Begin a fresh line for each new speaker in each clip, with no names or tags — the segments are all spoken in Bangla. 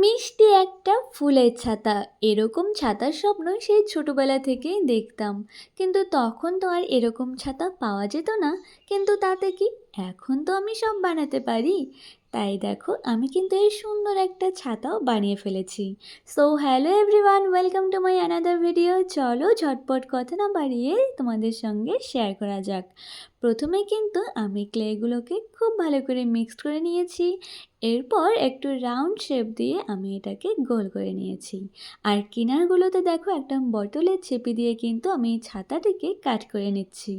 মিষ্টি একটা ফুলের ছাতা। এরকম ছাতার স্বপ্ন সেই ছোটবেলা থেকেই দেখতাম। কিন্তু তখন তো আর এরকম ছাতা পাওয়া যেত না। কিন্তু তাতে কি এখন তো আমি সব বানাতে পারি? তাই দেখো, আমি কিন্তু এই সুন্দর একটা ছাতাও বানিয়ে ফেলেছি। So hello everyone welcome to my another video চলো ঝটপট কথা না বাড়িয়ে তোমাদের সঙ্গে শেয়ার করা যাক। প্রথমে কিন্তু আমি ক্লেগুলোকে খুব ভালো করে মিক্সড করে নিয়েছি। এরপর একটু রাউন্ড শেপ দিয়ে আমি এটাকে গোল করে নিয়েছি। আর কিনারগুলোতে দেখো একটা বটলের চেপি দিয়ে কিন্তু আমি ছাতাটিকে কাট করে নিচ্ছি।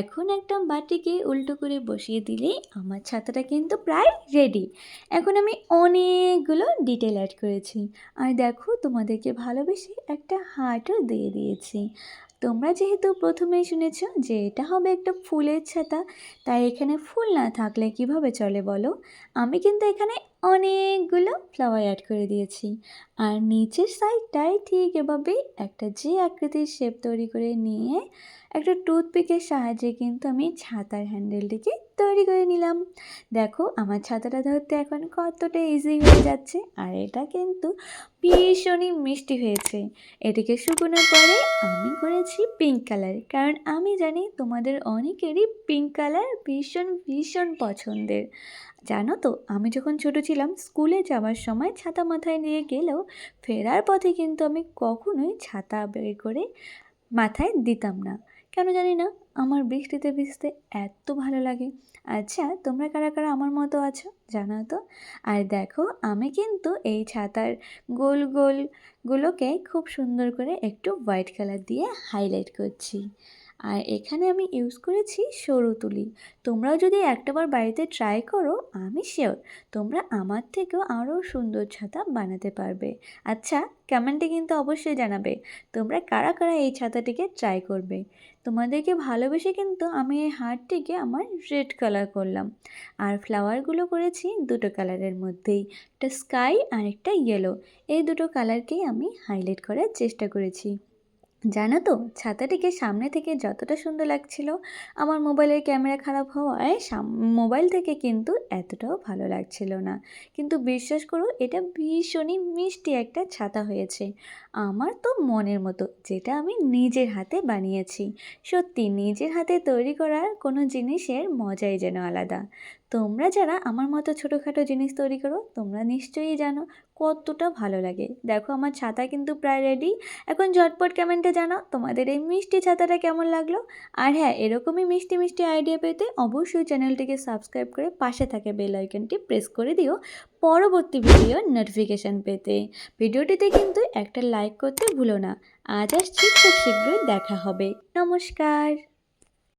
এখন একটা বাটিকে উল্টো করে বসিয়ে দিলেই আমার ছাতাটা কিন্তু প্রায় রেডি এখন আমি অনেকগুলো ডিটেল অ্যাড করেছি। আর দেখো তোমাদেরকে ভালোবেসে একটা হার্টও দিয়ে দিয়েছি। তোমরা যেহেতু প্রথমেই শুনেছ যে এটা হবে একটা ফুলের ছাতা, তাই এখানে ফুল না থাকলে কীভাবে চলে বলো? আমি কিন্তু এখানে অনেকগুলো ফ্লাওয়ার অ্যাড করে দিয়েছি। আর নিচের সাইডটায় ঠিক এভাবেই একটা যে আকৃতির শেপ তৈরি করে নিয়ে একটা টুথপিকের সাহায্যে কিন্তু আমি ছাতার হ্যান্ডেলটিকে তৈরি করে নিলাম। দেখো, আমার ছাতাটা ধরতে এখন কতটা ইজি হয়ে যাচ্ছে। আর এটা কিন্তু ভীষণই মিষ্টি হয়েছে। এটিকে শুকোনোর পরে আমি করেছি পিঙ্ক কালার কারণ আমি জানি তোমাদের অনেকেরই পিঙ্ক কালার ভীষণ ভীষণ পছন্দের। জানো তো, আমি যখন ছোট ছিলাম, স্কুলে যাওয়ার সময় ছাতা মাথায় নিয়ে গেলেও ফেরার পথে কিন্তু আমি কখনোই ছাতা বের করে মাথায় দিতাম না। কেন জানি না, আমার বৃষ্টিতে ভিজতে এত ভালো লাগে। আচ্ছা তোমরা কারা কারা আমার মতো আছো জানো তো? আর দেখো, আমি কিন্তু এই ছাতার গোল গোলগুলোকে খুব সুন্দর করে একটু হোয়াইট কালার দিয়ে হাইলাইট করছি। আর এখানে আমি ইউজ করেছি সরু তুলি। তোমরাও যদি একটাবার বাড়িতে ট্রাই করো, আমি শিওর তোমরা আমার থেকেও আরও সুন্দর ছাতা বানাতে পারবে। আচ্ছা কমেন্টে কিন্তু অবশ্যই জানাবে তোমরা কারা কারা এই ছাতাটিকে ট্রাই করবে। তোমাদেরকে ভালোবেসে কিন্তু আমি এই হারটিকে আমার রেড কালার করলাম। আর ফ্লাওয়ারগুলো করেছি দুটো কালারের মধ্যেই, একটা স্কাই আর একটা ইয়েলো এই দুটো কালারকেই আমি হাইলাইট করার চেষ্টা করেছি। জানো তো, ছাতাটিকে সামনে থেকে যতটা সুন্দর লাগছিল, আমার মোবাইলের ক্যামেরা খারাপ হওয়ায় মোবাইল থেকে কিন্তু এতটাও ভালো লাগছিল না। কিন্তু বিশ্বাস করো, এটা ভীষণই মিষ্টি একটা ছাতা হয়েছে। আমার তো মনের মতো, যেটা আমি নিজের হাতে বানিয়েছি। সত্যি, নিজের হাতে তৈরি করার কোনো জিনিসের মজাই যেন আলাদা। তোমরা যারা আমার মতো ছোটোখাটো জিনিস তৈরি করো, তোমরা নিশ্চয়ই জানো কতটা ভালো লাগে। দেখো আমার ছাতা কিন্তু প্রায় রেডি এখন ঝটপট কমেন্টে জানাও তোমাদের এই মিষ্টি ছাতাটা কেমন লাগল? আর হ্যাঁ এরকমই মিষ্টি মিষ্টি আইডিয়া পেতে অবশ্যই চ্যানেলটিকে সাবস্ক্রাইব করে পাশে থাকে বেল আইকনটি প্রেস করে দিও। পরবর্তী ভিডিওর নোটিফিকেশান পেতে। ভিডিওটিতে কিন্তু একটা লাইক করতে ভুলো না। আজ আসছি, খুব শীঘ্রই দেখা হবে। নমস্কার!